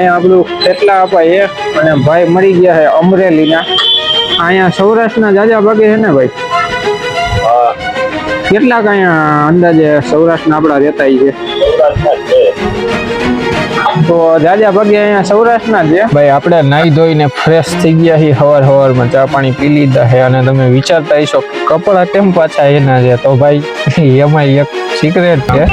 અહીંયા આપણું કેટલા અપાય એ અને ભાઈ મળી ગયા છે અમરેલીના. અહીંયા સૌરાષ્ટ્રના જાજા ભાગે છે ને ભાઈ? કેટલાક અહીંયા અંદાજે સૌરાષ્ટ્રના આપણા રહેતા છે. તો જાજા ભાગે અહીંયા સૌરાષ્ટ્રના છે. ભાઈ આપણે નાહી ધોઈને ફ્રેશ થઈ ગયા છીએ હવાર હવારમાં ચા પાણી પી લીધા છે અને તમે વિચારતા હશો કપડા કેમ પાછા એના છે? તો ભાઈ એમાં એક સિક્રેટ છે.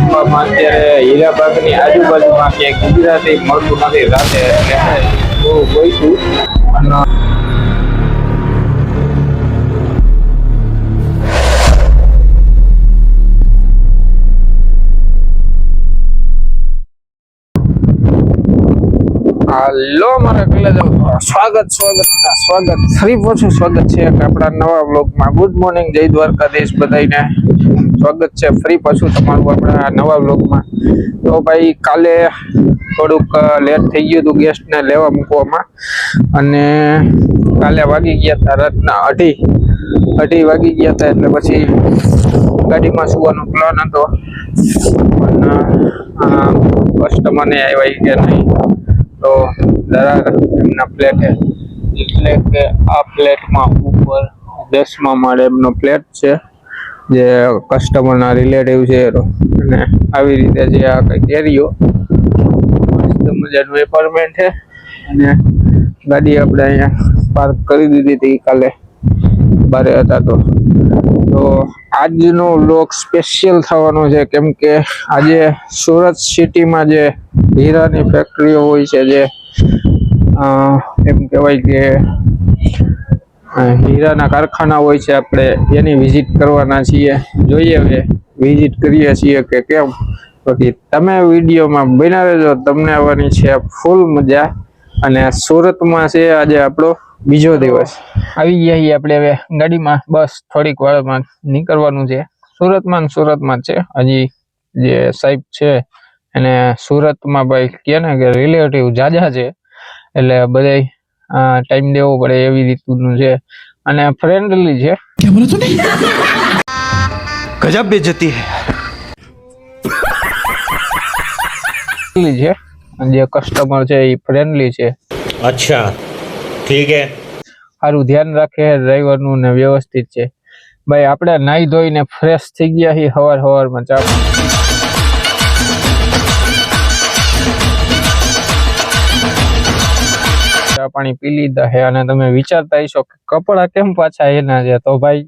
અંબામાં અત્યારે હીરાબાગની આજુબાજુમાં ક્યાંય ગુજરાતી મળતું નથી. રાતે બહુ ગોઈશું અને હાલો મારા પેલા સ્વાગત સ્વાગત સ્વાગત. ફરી પાછું સ્વાગત છે આપણા નવા બ્લોગમાં ગુડ મોર્નિંગ જય દ્વારકાધીશ બધાને સ્વાગત છે. ફ્રી પાછું તમારું આપણા નવા બ્લોગમાં તો ભાઈ, કાલે થોડુંક લેટ થઈ ગયું હતું ગેસ્ટને લેવા મૂકવામાં. અને કાલે વાગી ગયા હતા રાતના અઢી. અઢી વાગી ગયા હતા એટલે પછી ગાડીમાં સુવાનો પ્લાન હતો. પણ કસ્ટમરને આવ્યા કે નહીં. તો દરાર એમના પ્લેટે એટલે કે આ પ્લેટમાં ઉપર દસમા માળે એમનો પ્લેટ છે. જે કસ્ટમરના રિલેટિવ છે. અને આવી રીતે જે આ કંઈક એરિયો મજાનું એપાર્ટમેન્ટ છે, અને ગાડી આપણે અહીંયા પાર્ક કરી દીધી હતી કાલે બારે હતા તો તો આજનો વ્લોગ સ્પેશિયલ થવાનો છે, કેમ કે આજે સુરત સિટીમાં જે હીરાની ફેક્ટરીઓ હોય છે, જે એમ કહેવાય કે હીરાના કારખાના હોય છે આપણે, એની વિઝિટ કરવાના છીએ. જોઈએ હવે વિઝિટ કરીએ છીએ કે કેમ? બાકી તમે વિડીયોમાં બના રહેજો, તમને આવવાની છે ફૂલ મજા. અને સુરતમાં છે આજે આપણો બીજો દિવસ. આવી ગયા છીએ આપણે હવે ગાડીમાં, બસ થોડીક વારમાં નીકળવાનું છે. સુરતમાં સુરતમાં છે. હજી જે સાહેબ છે એને સુરતમાં ભાઈ કહે ને કે રિલેટિવ જાજા છે. એટલે બધાય ટાઈમ દેવો પડે એવી રીતનું છે. અને ફ્રેન્ડલી છે. ગજબ બેજતી છે. જે કસ્ટમર છે એ ફ્રેન્ડલી છે. અચ્છા. ઠીક હે. સારું ધ્યાન રાખે ડ્રાઈવરનું ને વ્યવસ્થિત છે. ભાઈ આપણે નાહી ધોઈને ફ્રેશ થઈ ગયા છીએ હવાર હવારમાં. ચાલો. ચા પાણી પી લીધા છે અને તમે વિચારતા હશો કે કપડા કેમ પાછા એના છે? તો ભાઈ,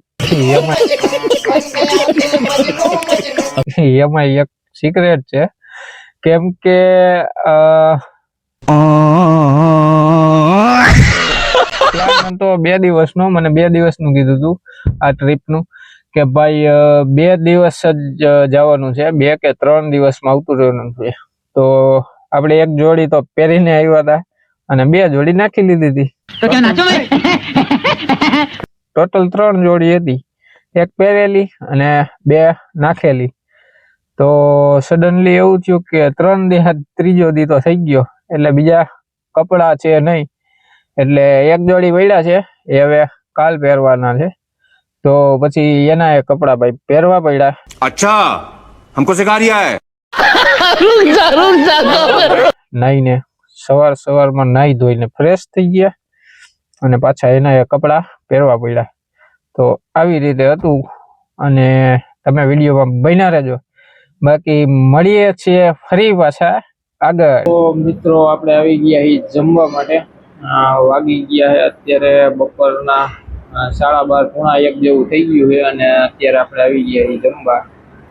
એમાં એક સિક્રેટ છે. કેમ કે તો બે દિવસનો મને બે દિવસનું કીધું હતું આ ટ્રીપનું કે ભાઈ બે દિવસ જ જવાનું છે, બે કે ત્રણ દિવસમાં આવતું રહેવાનું છે. તો આપણે એક જોડી તો પહેરીને આવ્યા હતા. અને બે જોડી નાખી લીધી હતી. ટોટલ ત્રણ જોડી હતી. એક પહેરેલી અને બે નાખેલી. તો સડનલી એવું થયું કે ત્રણ દી ત્રીજો દી તો થઈ ગયો. એટલે બીજા કપડા છે નહીં. એટલે એક જોડી વળ્યા છે. એ હવે કાલ પહેરવાના છે. તો પછી એના એ કપડા ભાઈ પહેરવા પડ્યા. અચ્છા હમકો સિખા રહ્યા હે નહીં ને. સવાર સવારમાં નાહી ધોઈને ફ્રેશ થઈ ગયા અને પાછા એના એ કપડા પહેરવા પડ્યા. તો આવી રીતે હતું અને તમે વિડીયોમાં બન્યા રહેજો. બાકી મળીએ છીએ ફરી પાછા આગળ. તો મિત્રો આપણે આવી ગયા એ જમવા માટે. વાગી ગયા છે. અત્યારે બપોરના સાડા બાર પોણા એક જેવું થઈ ગયું છે અને અત્યારે આપણે આવી ગયા એ જમવા.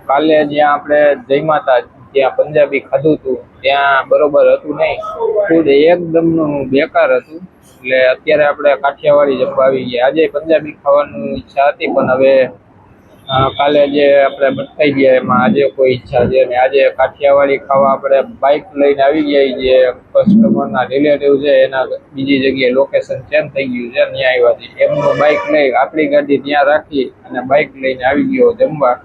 કાલે જ્યાં આપણે જય હતા ત્યાં પંજાબી ખાધું હતું. ત્યાં બરોબર હતું નહીં. ફૂડ એકદમનું બેકાર હતું. એટલે અત્યારે આપણે કાઠિયાવાડી જમવા આવી ગયા. આજે પંજાબી ખાવાનું ઈચ્છા હતી, પણ હવે કાલે જે આપણે બટકાઈ ગયા એમાં આજે કોઈ ઈચ્છા છે અને આજે કાઠિયાવાડી ખાવા આપણે બાઇક લઈને આવી ગયા જે કસ્ટમરના રિલેટિવ છે, એના બીજી જગ્યાએ લોકેશન ચેન્જ થઈ ગયું છે ત્યાં આવ્યા છે. એમનું બાઇક લઈ આપણી ગાડી ત્યાં રાખી અને બાઇક લઈને આવી ગયો જમવા.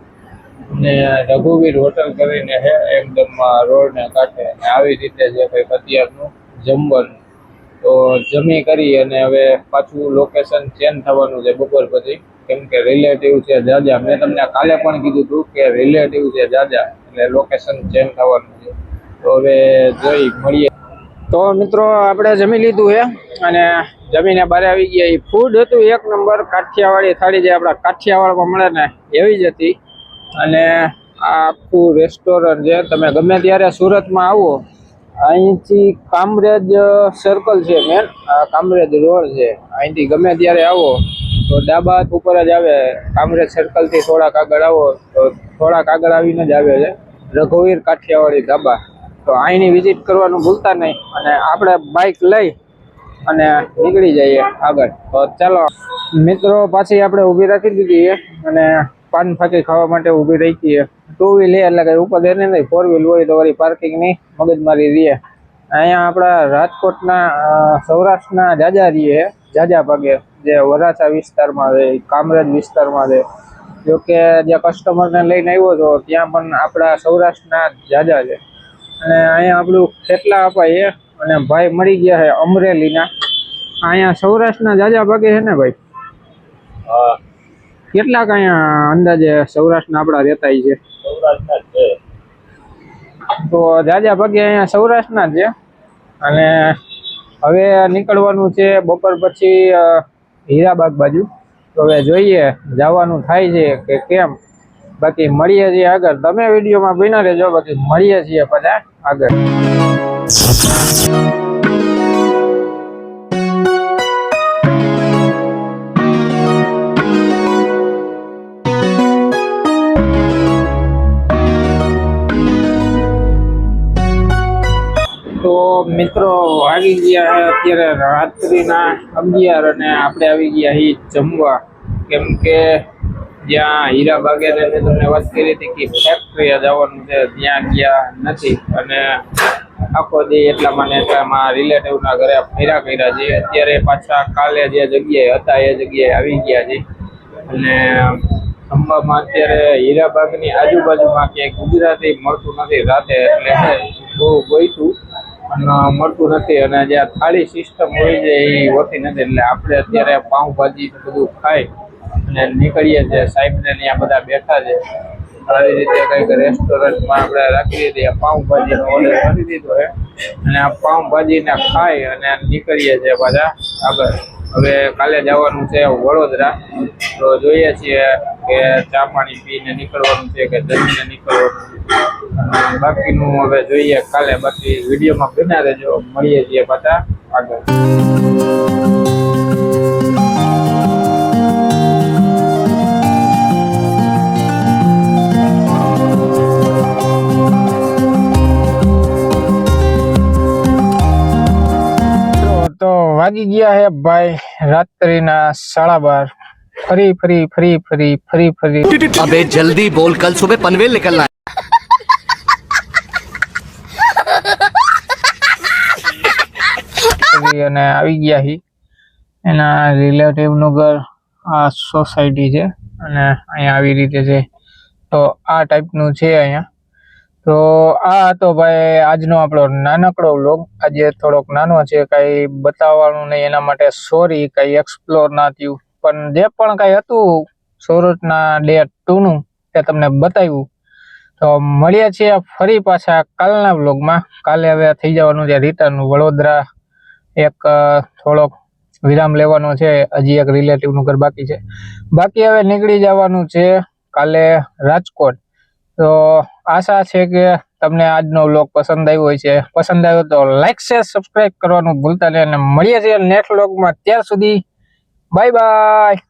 ને રઘુવીર હોટલ કરીને છે એકદમ રોડને કાંઠે. આવી રીતે છે ભાઈ અત્યારનું જમવાનું તો જમી કરી અને હવે પાછું લોકેશન ચેન્જ થવાનું છે બપોર પછી. કેમ કે રિલેટિવ છે જાજા. મેં તમને કાલે પણ કીધું હતું કે રિલેટિવ છે જાજા. એટલે લોકેશન ચેન્જ થવાનું છે. તો હવે જોઈ મળીએ. તો મિત્રો, આપણે જમી લીધું છે અને જમીને બહાર આવી ગયા. એ ફૂડ હતું એક નંબર. કાઠિયાવાડી થાળી જે આપણા કાઠિયાવાડમાં મળે ને, એવી જ હતી. અને આખું રેસ્ટોરન્ટ છે. તમે ગમે ત્યારે સુરતમાં આવો, અહીંથી કામરેજ સર્કલ છે મેન આ કામરેજ રોડ છે. અહીંથી ગમે ત્યારે આવો, તો ડાબા ઉપર જ આવે. કામરેજ સર્કલથી થોડાક આગળ આવો, તો થોડાક આગળ આવીને જ આવે છે. રઘુવીર કાઠિયાવાડી ધાબા. તો અહીંની વિઝિટ કરવાનું ભૂલતા નહીં અને આપણે બાઇક લઈ અને નીકળી જઈએ આગળ. તો ચાલો, મિત્રો પાછી આપણે ઊભી રાખી દીધી અને પાન ફાકી ખાવા માટે ઊભી રહી છીએ. ટુ વ્હીલ એટલે કે ઉપર એને નહીં ફોર વ્હીલ હોય તો વળી પાર્કિંગની મગજમારી રહીએ અહીંયા આપણા રાજકોટના સૌરાષ્ટ્રના જાજા રહીએ, જાજા ભાગે, જે વરાછા વિસ્તારમાં છે કામરેજ વિસ્તારમાં છે જોકે જે કસ્ટમરને લઈને આવ્યો હતો ત્યાં પણ આપણા સૌરાષ્ટ્રના જાજા છે. અને અહીંયા આપણું કેટલા અપાય અને ભાઈ મળી ગયા છે અમરેલીના. અહીંયા સૌરાષ્ટ્રના જાજા ભાગે છે ને ભાઈ? હા. કેટલાક અહીંયા અંદાજે સૌરાષ્ટ્રના આપણા રહેતા છે? તો જાજા ભાગે અહીંયા સૌરાષ્ટ્રના છે. અને હવે નીકળવાનું છે બપોર પછી હીરાબાગ બાજુ. તો હવે જોઈએ જવાનું થાય છે કે કેમ? બાકી મળીએ છીએ આગળ. તમે વિડીયોમાં બિના રહેજો બાકી મળીએ છીએ બધા આગળ. મિત્રો વાગી ગયા અત્યારે રાત્રિના અગિયાર અને આપણે આવી ગયા હી જમવા. કેમ કે જ્યાં હીરા બાગેરે તમને વાત કરી હતી કે ફેક્ટરી જવાનું છે, ત્યાં ગયા નથી. અને આખો દી એટલા મને એટલામાં રિલેટિવના ઘરે ફેરા કર્યા છે. અત્યારે પાછા કાલે જે જગ્યાએ હતા, એ જગ્યાએ આવી ગયા છે. અને ખંભામાં અત્યારે હીરાબાગની આજુબાજુમાં ક્યાંય ગુજરાતી મળતું નથી. રાતે એટલે બહુ ગોઈતું. મળતું નથી અને જે થાળી સિસ્ટમ હોય છે એ હોતી નથી એટલે આપણે અત્યારે પાઉંભાજી બધું ખાઈ અને નીકળીએ છીએ. સાહેબને ત્યાં બધા બેઠા છે. આવી રીતે કંઈક રેસ્ટોરન્ટમાં આપણે રાખી દીધી. પાઉંભાજીનો ઓર્ડર કરી દીધો છે. અને આ પાઉંભાજીને ખાઈ અને નીકળીએ છીએ પાછા આગળ. હવે કાલે જવાનું છે વડોદરા. તો જોઈએ છીએ કે ચા પાણી પીને નીકળવાનું છે કે જમીને નીકળવાનું અને બાકીનું હવે જોઈએ કાલે બાકી વિડીયોમાં બના રહેજો મળીએ છીએ પાછા આગળ તો વાગી ગયા હે ભાઈ રાત્રિના સાડા બાર ફરી ફરી ફરી ફરી ફરી ફરી અબે જલ્દી બોલ કલ સુબહ પનવેલ નીકળના અને આવી ગયા હી. એના રિલેટિવનું ઘર આ સોસાયટી છે અને અહીંયા આવી રીતે છે. તો આ ટાઈપનું છે અહીંયા. તો આ હતો ભાઈ આજનો આપણો નાનકડો વ્લોગ આજે થોડોક નાનો છે, કાંઈ બતાવવાનું નહીં એના માટે સોરી કાંઈ એક્સપ્લોર ના થયું. પણ જે પણ કાંઈ હતું સુરતના ડે ટુનું તે તમને બતાવ્યું. તો મળીએ છીએ ફરી પાછા કાલના વ્લોગમાં કાલે હવે થઈ જવાનું છે રિટર્ન વડોદરા. એક થોડોક વિરામ લેવાનો છે. હજી એક રિલેટિવનું ઘર બાકી છે. બાકી હવે નીકળી જવાનું છે કાલે રાજકોટ. તો આશા છે કે તમને આજનો વ્લોગ પસંદ આવ્યો હોય છે પસંદ આવ્યો તો લાઈક શેર સબસ્ક્રાઈબ કરવાનું ભૂલતા નહીં અને મળીએ છીએ નેક્સ્ટ વ્લોગમાં ત્યાર સુધી બાય બાય